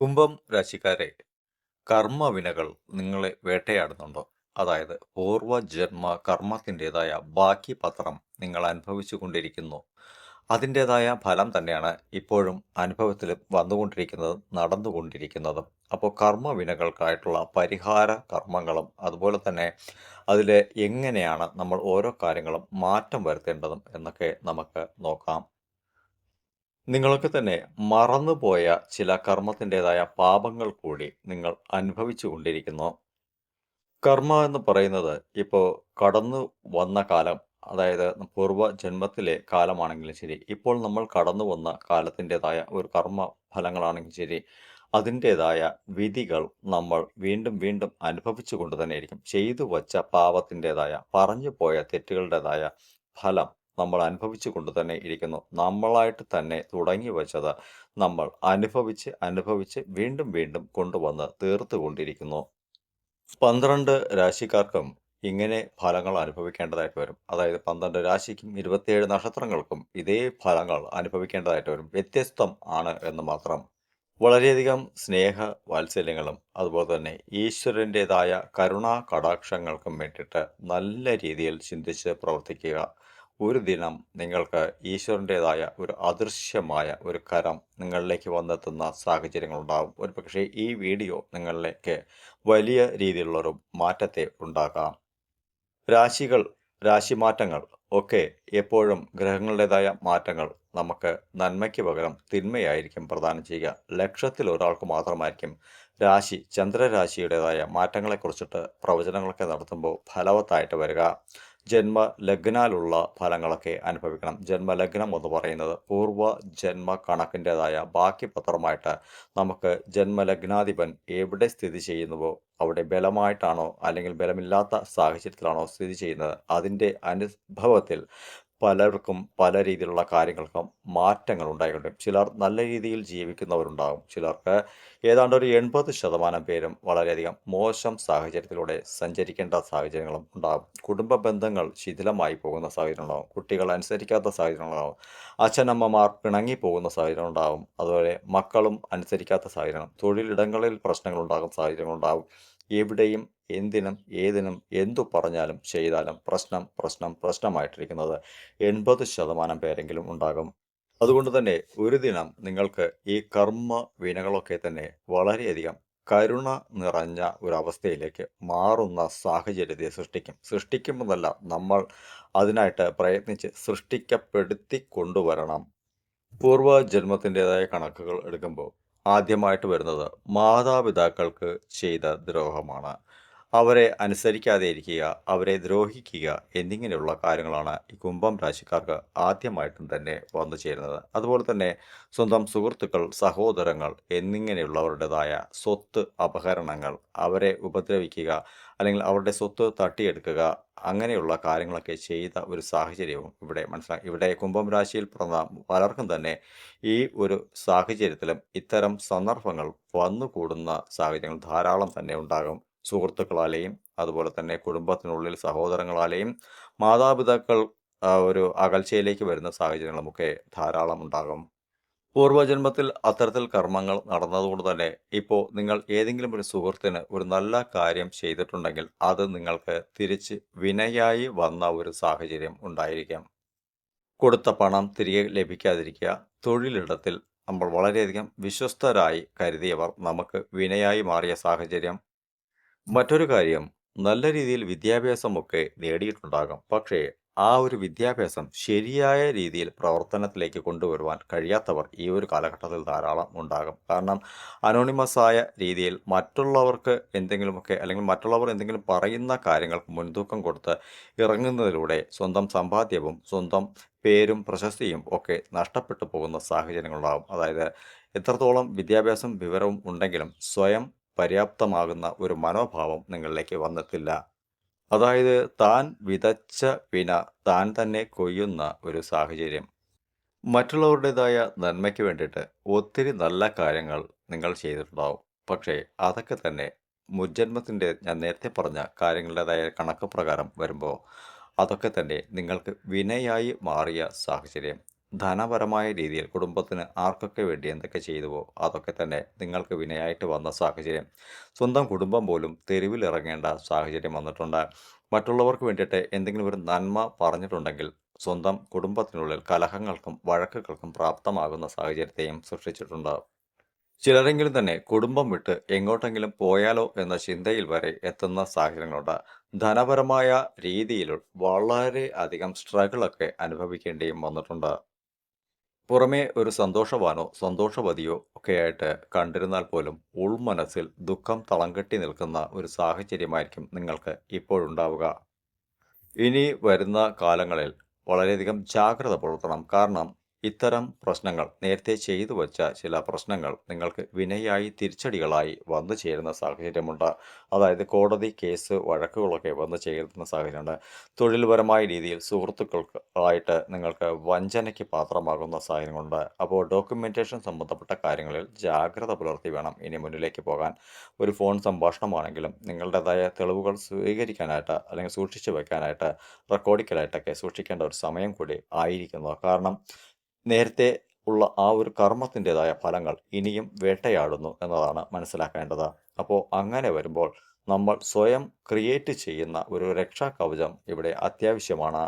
കുംഭം രാശിക്കാരെ കർമ്മവിനകൾ നിങ്ങളെ വേട്ടയാടുന്നുണ്ടോ? അതായത് പൂർവജന്മ കർമ്മത്തിന്റെതായ ബാക്കി പത്രം നിങ്ങൾ അനുഭവിച്ചു കൊണ്ടിരിക്കുന്നു. അതിന്റെതായ ഫലം തന്നെയാണ് ഇപ്പോഴും അനുഭവത്തിൽ വന്നുകൊണ്ടിരിക്കുന്നതും നടന്നുകൊണ്ടിരിക്കുന്നതും. അപ്പോൾ കർമ്മവിനകൾക്കായിട്ടുള്ള പരിഹാര കർമ്മങ്ങളും അതുപോലെ തന്നെ അതിൽ എങ്ങനെയാണ് നമ്മൾ ഓരോ കാര്യങ്ങളും മാറ്റം വരുത്തേണ്ടതും എന്നൊക്കെ നമുക്ക് നോക്കാം. നിങ്ങൾക്ക് തന്നെ മറന്നുപോയ ചില കർമ്മത്തിന്റെതായ പാപങ്ങൾ കൂടി നിങ്ങൾ അനുഭവിച്ചു കൊണ്ടിരിക്കുന്നു. കർമ്മ എന്ന് പറയുന്നത് ഇപ്പോൾ കടന്നു വന്ന കാലം അതായത് പൂർവ ജന്മത്തിലെ കാലമാണെങ്കിലും ശരി ഇപ്പോൾ നമ്മൾ കടന്നു വന്ന കാലത്തിന്റെതായ ഒരു കർമ്മ ഫലങ്ങളാണെങ്കിലും ശരി അതിന്റെതായ വിധികൾ നമ്മൾ വീണ്ടും വീണ്ടും അനുഭവിച്ചു കൊണ്ട് തന്നെ ആയിരിക്കും ചെയ്തു വച്ച പാപത്തിന്റെതായ പറഞ്ഞു പോയ തെറ്റുകളുടേതായ ഫലം നമ്മൾ അനുഭവിച്ചു കൊണ്ട് തന്നെ ഇരിക്കുന്നു. നമ്മളായിട്ട് തന്നെ തുടങ്ങി വച്ചത് നമ്മൾ അനുഭവിച്ച് അനുഭവിച്ച് വീണ്ടും വീണ്ടും കൊണ്ടുവന്ന് തീർത്തുകൊണ്ടിരിക്കുന്നു പന്ത്രണ്ട് രാശിക്കാർക്കും ഇങ്ങനെ ഫലങ്ങൾ അനുഭവിക്കേണ്ടതായിട്ട് വരും. അതായത് പന്ത്രണ്ട് രാശിക്കും ഇരുപത്തിയേഴ് നക്ഷത്രങ്ങൾക്കും ഇതേ ഫലങ്ങൾ അനുഭവിക്കേണ്ടതായിട്ട് വരും. വ്യത്യസ്തം ആണ് എന്ന് മാത്രം. വളരെയധികം സ്നേഹ വാത്സല്യങ്ങളും അതുപോലെ തന്നെ ഈശ്വരന്റെതായ കരുണാ കടാക്ഷങ്ങൾക്കും വേണ്ടിയിട്ട് നല്ല രീതിയിൽ ചിന്തിച്ച് പ്രവർത്തിക്കുക. ഒരു ദിനം നിങ്ങൾക്ക് ഈശ്വരന്റെതായ ഒരു അദൃശ്യമായ ഒരു കരം നിങ്ങളിലേക്ക് വന്നെത്തുന്ന സാഹചര്യങ്ങളുണ്ടാകും ഒരു പക്ഷേ ഈ വീഡിയോ നിങ്ങളിലേക്ക് വലിയ രീതിയിലുള്ളൊരു മാറ്റത്തെ ഉണ്ടാക്കാം. രാശികൾ രാശിമാറ്റങ്ങൾ ഒക്കെ എപ്പോഴും ഗ്രഹങ്ങളുടേതായ മാറ്റങ്ങൾ നമുക്ക് നന്മയ്ക്ക് പകരം തിന്മയായിരിക്കും പ്രദാനം ചെയ്യുക. ലക്ഷത്തിൽ ഒരാൾക്ക് മാത്രമായിരിക്കും രാശി ചന്ദ്രരാശിയുടേതായ മാറ്റങ്ങളെക്കുറിച്ചിട്ട് പ്രവചനങ്ങളൊക്കെ നടത്തുമ്പോൾ ഫലവത്തായിട്ട് വരിക. ജന്മലഗ്നാലുള്ള ഫലങ്ങളൊക്കെ അനുഭവിക്കണം. ജന്മലഗ്നം എന്ന് പറയുന്നത് പൂർവ ജന്മ കണക്കിന്റെതായ ബാക്കി പത്രമായിട്ട് നമുക്ക് ജന്മലഗ്നാധിപൻ എവിടെ സ്ഥിതി ചെയ്യുന്നുവോ അവിടെ ബലമായിട്ടാണോ അല്ലെങ്കിൽ ബലമില്ലാത്ത സാഹചര്യത്തിലാണോ സ്ഥിതി ചെയ്യുന്നത് അതിന്റെ അനുഭവത്തിൽ പലർക്കും പല രീതിയിലുള്ള കാര്യങ്ങൾക്കും മാറ്റങ്ങൾ ഉണ്ടായിട്ടുണ്ട്. ചിലർ നല്ല രീതിയിൽ ജീവിക്കുന്നവരുണ്ടാകും. ചിലർക്ക് ഏതാണ്ട് ഒരു എൺപത് ശതമാനം പേരും വളരെയധികം മോശം സാഹചര്യത്തിലൂടെ സഞ്ചരിക്കേണ്ട സാഹചര്യങ്ങളും ഉണ്ടാകും. കുടുംബ ബന്ധങ്ങൾ ശിഥിലമായി പോകുന്ന സാഹചര്യം ഉണ്ടാകും. കുട്ടികൾ അനുസരിക്കാത്ത സാഹചര്യം ഉണ്ടാകും. അച്ഛനമ്മമാർ പിണങ്ങി പോകുന്ന സാഹചര്യം ഉണ്ടാകും. അതുപോലെ മക്കളും അനുസരിക്കാത്ത സാഹചര്യം തൊഴിലിടങ്ങളിൽ പ്രശ്നങ്ങൾ ഉണ്ടാകുന്ന സാഹചര്യങ്ങളുണ്ടാകും എവിടെയും എന്തിനും ഏതിനും എന്തു പറഞ്ഞാലും ചെയ്താലും പ്രശ്നം പ്രശ്നം പ്രശ്നമായിട്ടിരിക്കുന്നത് എൺപത് ശതമാനം പേരെങ്കിലും ഉണ്ടാകും. അതുകൊണ്ട് തന്നെ ഒരു ദിനം നിങ്ങൾക്ക് ഈ കർമ്മ വിനകളൊക്കെ തന്നെ വളരെയധികം കരുണ നിറഞ്ഞ ഒരവസ്ഥയിലേക്ക് മാറുന്ന സാഹചര്യത്തെ സൃഷ്ടിക്കും. സൃഷ്ടിക്കുമെന്നല്ല നമ്മൾ അതിനായിട്ട് പ്രയത്നിച്ച് സൃഷ്ടിക്കപ്പെടുത്തി കൊണ്ടുവരണം പൂർവജന്മത്തിന്റെതായ കണക്കുകൾ എടുക്കുമ്പോൾ ആദ്യമായിട്ട് വരുന്നത് മാതാപിതാക്കൾക്ക് ചെയ്ത ദ്രോഹമാണ്. അവരെ അനുസരിക്കാതെ ഇരിക്കുക അവരെ ദ്രോഹിക്കുക എന്നിങ്ങനെയുള്ള കാര്യങ്ങളാണ് ഈ കുംഭം രാശിക്കാർക്ക് ആദ്യമായിട്ടും തന്നെ വന്നു ചേരുന്നത്. അതുപോലെ തന്നെ സ്വന്തം സുഹൃത്തുക്കൾ സഹോദരങ്ങൾ എന്നിങ്ങനെയുള്ളവരുടേതായ സ്വത്ത് അപഹരണങ്ങൾ അവരെ ഉപദ്രവിക്കുക അല്ലെങ്കിൽ അവരുടെ സ്വത്ത് തട്ടിയെടുക്കുക അങ്ങനെയുള്ള കാര്യങ്ങളൊക്കെ ചെയ്ത ഒരു സാഹചര്യവും ഇവിടെ മനസ്സിലാക്കി ഇവിടെ കുംഭം രാശിയിൽ പിറന്ന പലർക്കും തന്നെ ഈ ഒരു സാഹചര്യത്തിലും ഇത്തരം സന്ദർഭങ്ങൾ വന്നുകൂടുന്ന സാഹചര്യങ്ങൾ ധാരാളം തന്നെ ഉണ്ടാകും. സുഹൃത്തുക്കളാലെയും അതുപോലെ തന്നെ കുടുംബത്തിനുള്ളിൽ സഹോദരങ്ങളാലെയും മാതാപിതാക്കൾ ഒരു അകൽച്ചയിലേക്ക് വരുന്ന സാഹചര്യങ്ങളുമൊക്കെ ധാരാളം ഉണ്ടാകും. പൂർവജന്മത്തിൽ അത്തരത്തിൽ കർമ്മങ്ങൾ നടന്നതുകൊണ്ട് തന്നെ ഇപ്പോൾ നിങ്ങൾ ഏതെങ്കിലും ഒരു സുഹൃത്തിന് ഒരു നല്ല കാര്യം ചെയ്തിട്ടുണ്ടെങ്കിൽ അത് നിങ്ങൾക്ക് തിരിച്ച് വിനയായി വന്ന ഒരു സാഹചര്യം ഉണ്ടായിരിക്കാം. കൊടുത്ത പണം തിരികെ ലഭിക്കാതിരിക്കുക തൊഴിലിടത്തിൽ നമ്മൾ വളരെയധികം വിശ്വസ്തരായി കരുതിയവർ നമുക്ക് വിനയായി മാറിയ സാഹചര്യം മറ്റൊരു കാര്യം നല്ല രീതിയിൽ വിദ്യാഭ്യാസമൊക്കെ നേടിയിട്ടുണ്ടാകാം. പക്ഷേ ആ ഒരു വിദ്യാഭ്യാസം ശരിയായ രീതിയിൽ പ്രവർത്തനത്തിലേക്ക് കൊണ്ടുവരുവാൻ കഴിയാത്തവർ ഈ ഒരു കാലഘട്ടത്തിൽ ധാരാളം ഉണ്ടാകും. കാരണം അനോണിമസായ രീതിയിൽ മറ്റുള്ളവർക്ക് എന്തെങ്കിലുമൊക്കെ അല്ലെങ്കിൽ മറ്റുള്ളവർ എന്തെങ്കിലും പറയുന്ന കാര്യങ്ങൾക്ക് മുൻതൂക്കം കൊടുത്ത് ഇറങ്ങുന്നതിലൂടെ സ്വന്തം സമ്പാദ്യവും സ്വന്തം പേരും പ്രശസ്തിയും ഒക്കെ നഷ്ടപ്പെട്ടു പോകുന്ന സാഹചര്യങ്ങളുണ്ടാകും. അതായത് എത്രത്തോളം വിദ്യാഭ്യാസം വിവരവും ഉണ്ടെങ്കിലും സ്വയം പര്യാപ്തമാകുന്ന ഒരു മനോഭാവം നിങ്ങളിലേക്ക് വന്നിട്ടില്ല. അതായത് താൻ വിതച്ച വിന താൻ തന്നെ കൊയ്യുന്ന ഒരു സാഹചര്യം. മറ്റുള്ളവരുടേതായ നന്മയ്ക്ക് വേണ്ടിയിട്ട് ഒത്തിരി നല്ല കാര്യങ്ങൾ നിങ്ങൾ ചെയ്തിട്ടുണ്ടാവും. പക്ഷേ അതൊക്കെ തന്നെ മുജ്ജന്മത്തിന്റെ ഞാൻ നേരത്തെ പറഞ്ഞ കാര്യങ്ങളുടേതായ കണക്ക് പ്രകാരം വരുമ്പോൾ അതൊക്കെ തന്നെ നിങ്ങൾക്ക് വിനയായി മാറിയ സാഹചര്യം. ധനപരമായ രീതിയിൽ കുടുംബത്തിന് ആർക്കൊക്കെ വേണ്ടി എന്തൊക്കെ ചെയ്തുവോ അതൊക്കെ തന്നെ നിങ്ങൾക്ക് വിനയായിട്ട് വന്ന സാഹചര്യം. സ്വന്തം കുടുംബം പോലും തെരുവിലിറങ്ങേണ്ട സാഹചര്യം വന്നിട്ടുണ്ട്. മറ്റുള്ളവർക്ക് വേണ്ടിയിട്ട് എന്തെങ്കിലും ഒരു നന്മ പറഞ്ഞിട്ടുണ്ടെങ്കിൽ സ്വന്തം കുടുംബത്തിനുള്ളിൽ കലഹങ്ങൾക്കും വഴക്കുകൾക്കും പ്രാപ്തമാകുന്ന സാഹചര്യത്തെയും സൃഷ്ടിച്ചിട്ടുണ്ട്. ചിലരെങ്കിലും തന്നെ കുടുംബം വിട്ട് എങ്ങോട്ടെങ്കിലും പോയാലോ എന്ന ചിന്തയിൽ വരെ എത്തുന്ന സാഹചര്യങ്ങളുണ്ട്. ധനപരമായ രീതിയിൽ വളരെ അധികം സ്ട്രഗിളൊക്കെ അനുഭവിക്കേണ്ടിയും വന്നിട്ടുണ്ട്. പുറമേ ഒരു സന്തോഷവാനോ സന്തോഷവതിയോ ഒക്കെയായിട്ട് കണ്ടിരുന്നാൽ പോലും ഉൾമനസ്സിൽ ദുഃഖം തളംകെട്ടി നിൽക്കുന്ന ഒരു സാഹചര്യമായിരിക്കും നിങ്ങൾക്ക് ഇപ്പോഴുണ്ടാവുക. ഇനി വരുന്ന കാലങ്ങളിൽ വളരെയധികം ജാഗ്രത പുലർത്തണം. കാരണം ഇത്തരം പ്രശ്നങ്ങൾ നേരത്തെ ചെയ്തു വച്ച ചില പ്രശ്നങ്ങൾ നിങ്ങൾക്ക് വിനയായി തിരിച്ചടികളായി വന്നു ചേരുന്ന സാഹചര്യമുണ്ട്. അതായത് കോടതി കേസ് വഴക്കുകളൊക്കെ വന്നു ചേരുന്ന സാഹചര്യമുണ്ട്. തൊഴിൽപരമായ രീതിയിൽ സുഹൃത്തുക്കൾക്ക് ആയിട്ട് നിങ്ങൾക്ക് വഞ്ചനയ്ക്ക് പാത്രമാകുന്ന സാഹചര്യങ്ങളുണ്ട്. അപ്പോൾ ഡോക്യുമെന്റേഷൻ സംബന്ധപ്പെട്ട കാര്യങ്ങളിൽ ജാഗ്രത പുലർത്തി വേണം ഇനി മുന്നിലേക്ക് പോകാൻ. ഒരു ഫോൺ സംഭാഷണമാണെങ്കിലും നിങ്ങളുടേതായ തെളിവുകൾ സ്വീകരിക്കാനായിട്ട് അല്ലെങ്കിൽ സൂക്ഷിച്ചു വെക്കാനായിട്ട് റെക്കോർഡിക്കലായിട്ടൊക്കെ സൂക്ഷിക്കേണ്ട ഒരു സമയം കൂടി ആയിരിക്കുന്നു. കാരണം നേരത്തെ ഉള്ള ആ ഒരു കർമ്മത്തിന്റെതായ ഫലങ്ങൾ ഇനിയും വേട്ടയാടുന്നു എന്നതാണ് മനസ്സിലാക്കേണ്ടത്. അപ്പോൾ അങ്ങനെ വരുമ്പോൾ നമ്മൾ സ്വയം ക്രിയേറ്റ് ചെയ്യുന്ന ഒരു രക്ഷാകവചം ഇവിടെ അത്യാവശ്യമാണ്.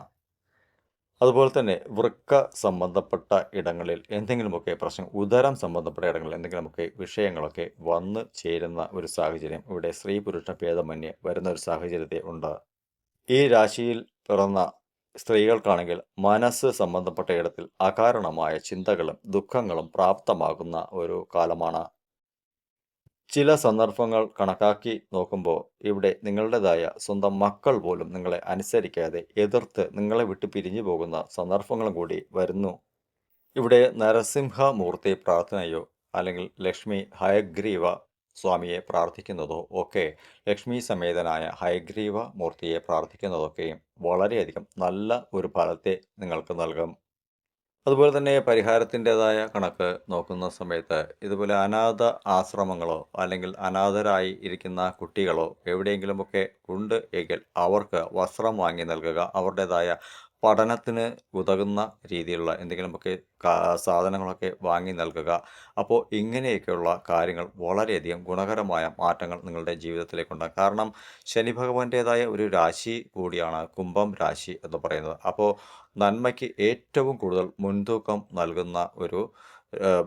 അതുപോലെ തന്നെ വൃക്ക സംബന്ധപ്പെട്ട ഇടങ്ങളിൽ എന്തെങ്കിലുമൊക്കെ പ്രശ്നം ഉദരം സംബന്ധപ്പെട്ട ഇടങ്ങളിൽ എന്തെങ്കിലുമൊക്കെ വിഷയങ്ങളൊക്കെ വന്ന് ചേരുന്ന ഒരു സാഹചര്യം ഇവിടെ സ്ത്രീ പുരുഷ ഭേദമന്യേ വരുന്ന ഒരു സാഹചര്യത്തെ ഉണ്ട്. ഈ രാശിയിൽ പിറന്ന സ്ത്രീകൾക്കാണെങ്കിൽ മനസ്സ് സംബന്ധപ്പെട്ട ഇടത്തിൽ അകാരണമായ ചിന്തകളും ദുഃഖങ്ങളും പ്രാപ്തമാകുന്ന ഒരു കാലമാണ്. ചില സന്ദർഭങ്ങൾ കണക്കാക്കി നോക്കുമ്പോൾ ഇവിടെ നിങ്ങളുടേതായ സ്വന്തം മക്കൾ പോലും നിങ്ങളെ അനുസരിക്കാതെ എതിർത്ത് നിങ്ങളെ വിട്ട് പിരിഞ്ഞു പോകുന്ന സന്ദർഭങ്ങളും കൂടി വരുന്നു. ഇവിടെ നരസിംഹമൂർത്തി പ്രാർത്ഥനയോ അല്ലെങ്കിൽ ലക്ഷ്മി ഹയഗ്രീവ സ്വാമിയെ പ്രാർത്ഥിക്കുന്നതോ ഒക്കെ. ലക്ഷ്മി സമേതനായ ഹൈഗ്രീവ മൂർത്തിയെ പ്രാർത്ഥിക്കുന്നതൊക്കെയും വളരെയധികം നല്ല ഒരു ഫലത്തെ നിങ്ങൾക്ക് നൽകും. അതുപോലെ തന്നെ പരിഹാരത്തിന്റെതായ കണക്ക് നോക്കുന്ന സമയത്ത് ഇതുപോലെ അനാഥ ആശ്രമങ്ങളോ അല്ലെങ്കിൽ അനാഥരായി ഇരിക്കുന്ന കുട്ടികളോ എവിടെയെങ്കിലുമൊക്കെ ഉണ്ട് എങ്കിൽ അവർക്ക് വസ്ത്രം വാങ്ങി നൽകുക അവരുടേതായ പഠനത്തിന് ഉതകുന്ന രീതിയിലുള്ള എന്തെങ്കിലുമൊക്കെ സാധനങ്ങളൊക്കെ വാങ്ങി നൽകുക. അപ്പോൾ ഇങ്ങനെയൊക്കെയുള്ള കാര്യങ്ങൾ വളരെയധികം ഗുണകരമായ മാറ്റങ്ങൾ നിങ്ങളുടെ ജീവിതത്തിലേക്കുണ്ടാകും. കാരണം ശനി ഭഗവാന്റേതായ ഒരു രാശി കൂടിയാണ് കുംഭം രാശി എന്ന് പറയുന്നത്. അപ്പോൾ നന്മയ്ക്ക് ഏറ്റവും കൂടുതൽ മുൻതൂക്കം നൽകുന്ന ഒരു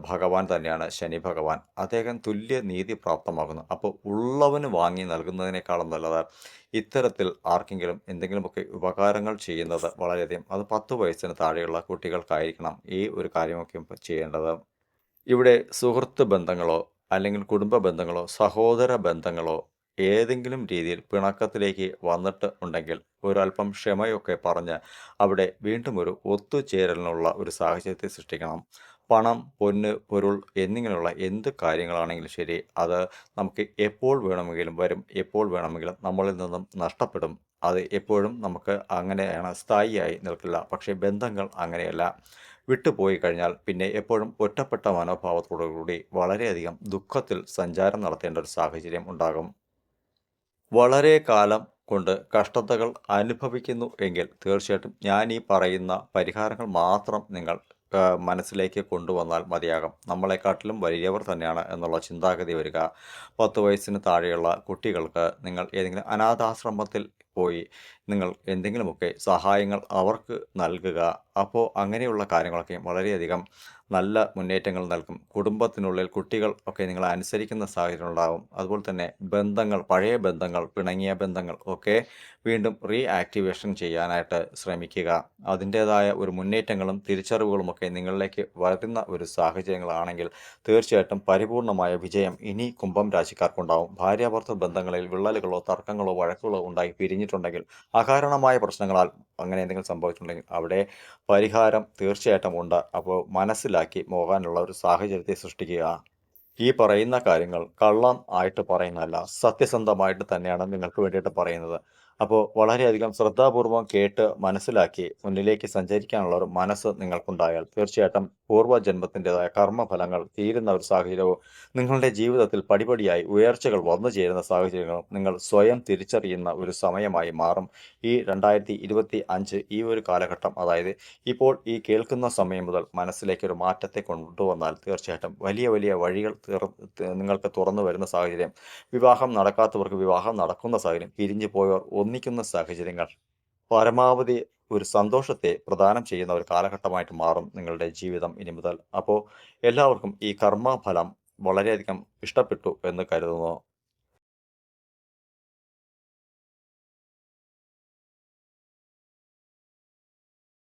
ഭഗവാൻ തന്നെയാണ് ശനി ഭഗവാൻ. അദ്ദേഹം തുല്യ നീതി പ്രാപ്തമാകുന്നു അപ്പോൾ ഉള്ളവന് വാങ്ങി നൽകുന്നതിനേക്കാളും നല്ലത് ഇത്തരത്തിൽ ആർക്കെങ്കിലും എന്തെങ്കിലുമൊക്കെ ഉപകാരങ്ങൾ ചെയ്യുന്നത് വളരെയധികം അത് പത്ത് വയസ്സിന് താഴെയുള്ള കുട്ടികൾക്കായിരിക്കണം ഈ ഒരു കാര്യമൊക്കെ ചെയ്യേണ്ടത്. ഇവിടെ സുഹൃത്ത് ബന്ധങ്ങളോ അല്ലെങ്കിൽ കുടുംബ ബന്ധങ്ങളോ സഹോദര ബന്ധങ്ങളോ ഏതെങ്കിലും രീതിയിൽ പിണക്കത്തിലേക്ക് വന്നിട്ട് ഉണ്ടെങ്കിൽ ഒരല്പം ക്ഷമയൊക്കെ പറഞ്ഞ് അവിടെ വീണ്ടും ഒരു ഒത്തുചേരലിനുള്ള ഒരു സാഹചര്യത്തെ സൃഷ്ടിക്കണം. പണം പൊന്ന് പൊരുൾ എന്നിങ്ങനെയുള്ള എന്ത് കാര്യങ്ങളാണെങ്കിലും ശരി അത് നമുക്ക് എപ്പോൾ വേണമെങ്കിലും വരും എപ്പോൾ വേണമെങ്കിലും നമ്മളിൽ നിന്നും നഷ്ടപ്പെടും. അത് എപ്പോഴും നമുക്ക് അങ്ങനെയാണ് സ്ഥായിയായി നിൽക്കില്ല. പക്ഷേ ബന്ധങ്ങൾ അങ്ങനെയല്ല. വിട്ടുപോയി കഴിഞ്ഞാൽ പിന്നെ എപ്പോഴും ഒറ്റപ്പെട്ട മനോഭാവത്തോടു കൂടി വളരെയധികം ദുഃഖത്തിൽ സഞ്ചാരം നടത്തേണ്ട ഒരു സാഹചര്യം ഉണ്ടാകും. വളരെ കാലം കൊണ്ട് കഷ്ടതകൾ അനുഭവിക്കുന്നു എങ്കിൽ തീർച്ചയായിട്ടും ഞാൻ ഈ പറയുന്ന പരിഹാരങ്ങൾ മാത്രം നിങ്ങൾ മനസ്സിലേക്ക് കൊണ്ടുവന്നാൽ മതിയാകും. നമ്മളെക്കാട്ടിലും വലിയവർ തന്നെയാണ് എന്നുള്ള ചിന്താഗതി വരിക. പത്ത് വയസ്സിന് താഴെയുള്ള കുട്ടികൾക്ക് നിങ്ങൾ ഏതെങ്കിലും അനാഥാശ്രമത്തിൽ പോയി നിങ്ങൾ എന്തെങ്കിലുമൊക്കെ സഹായങ്ങൾ അവർക്ക് നൽകുക. അപ്പോൾ അങ്ങനെയുള്ള കാര്യങ്ങളൊക്കെ വളരെയധികം നല്ല മുന്നേറ്റങ്ങൾ നൽകും. കുടുംബത്തിനുള്ളിൽ കുട്ടികൾ ഒക്കെ നിങ്ങൾ അനുസരിക്കുന്ന സാഹചര്യം ഉണ്ടാകും അതുപോലെ തന്നെ ബന്ധങ്ങൾ പഴയ ബന്ധങ്ങൾ പിണങ്ങിയ ബന്ധങ്ങൾ ഒക്കെ വീണ്ടും റീ ആക്ടിവേഷൻ ചെയ്യാനായിട്ട് ശ്രമിക്കുക. അതിന്റേതായ ഒരു മുന്നേറ്റങ്ങളും തിരിച്ചറിവുകളുമൊക്കെ നിങ്ങളിലേക്ക് വരുന്ന ഒരു സാഹചര്യങ്ങളാണെങ്കിൽ തീർച്ചയായിട്ടും പരിപൂർണമായ വിജയം ഇനി കുംഭം രാശിക്കാർക്കുണ്ടാവും. ഭാര്യാഭർത്തൃ ബന്ധങ്ങളിൽ വിള്ളലുകളോ തർക്കങ്ങളോ വഴക്കുകളോ ഉണ്ടായി പിരിഞ്ഞിട്ടുണ്ടെങ്കിൽ അകാരണമായ പ്രശ്നങ്ങളാൽ അങ്ങനെ എന്തെങ്കിലും സംഭവിച്ചിട്ടുണ്ടെങ്കിൽ അവിടെ പരിഹാരം തീർച്ചയായിട്ടും ഉണ്ട്. അപ്പോൾ മനസ്സിലാക്കി പോകാനുള്ള ഒരു സാഹചര്യത്തെ സൃഷ്ടിക്കുക. ഈ പറയുന്ന കാര്യങ്ങൾ കള്ളം ആയിട്ട് പറയുന്നതല്ല സത്യസന്ധമായിട്ട് തന്നെയാണ് നിങ്ങൾക്ക് വേണ്ടിയിട്ട് പറയുന്നത്. അപ്പോൾ വളരെയധികം ശ്രദ്ധാപൂർവം കേട്ട് മനസ്സിലാക്കി മുന്നിലേക്ക് സഞ്ചരിക്കാനുള്ള ഒരു മനസ്സ് നിങ്ങൾക്കുണ്ടായാൽ തീർച്ചയായിട്ടും പൂർവജന്മത്തിന്റെതായ കർമ്മഫലങ്ങൾ തീരുന്ന ഒരു സാഹചര്യവും നിങ്ങളുടെ ജീവിതത്തിൽ പടിപടിയായി ഉയർച്ചകൾ വന്നു ചേരുന്ന സാഹചര്യങ്ങളും നിങ്ങൾ സ്വയം തിരിച്ചറിയുന്ന ഒരു സമയമായി മാറും. ഈ രണ്ടായിരത്തി ഇരുപത്തി അഞ്ച് ഈ ഒരു കാലഘട്ടം അതായത് ഇപ്പോൾ ഈ കേൾക്കുന്ന സമയം മുതൽ മനസ്സിലേക്ക് ഒരു മാറ്റത്തെ കൊണ്ടുവന്നാൽ തീർച്ചയായിട്ടും വലിയ വലിയ വഴികൾ നിങ്ങൾക്ക് തുറന്നു വരുന്ന സാഹചര്യം വിവാഹം നടക്കാത്തവർക്ക് വിവാഹം നടക്കുന്ന സാഹചര്യം പിരിഞ്ഞു പോയവർ ഒന്നിക്കുന്ന സാഹചര്യങ്ങൾ. പരമാവധി ഒരു സന്തോഷത്തെ പ്രദാനം ചെയ്യുന്ന ഒരു കാലഘട്ടമായിട്ട് മാറും നിങ്ങളുടെ ജീവിതം ഇനി മുതൽ. അപ്പോൾ എല്ലാവർക്കും ഈ കർമ്മഫലം വളരെയധികം ഇഷ്ടപ്പെട്ടു എന്ന് കരുതുന്നു.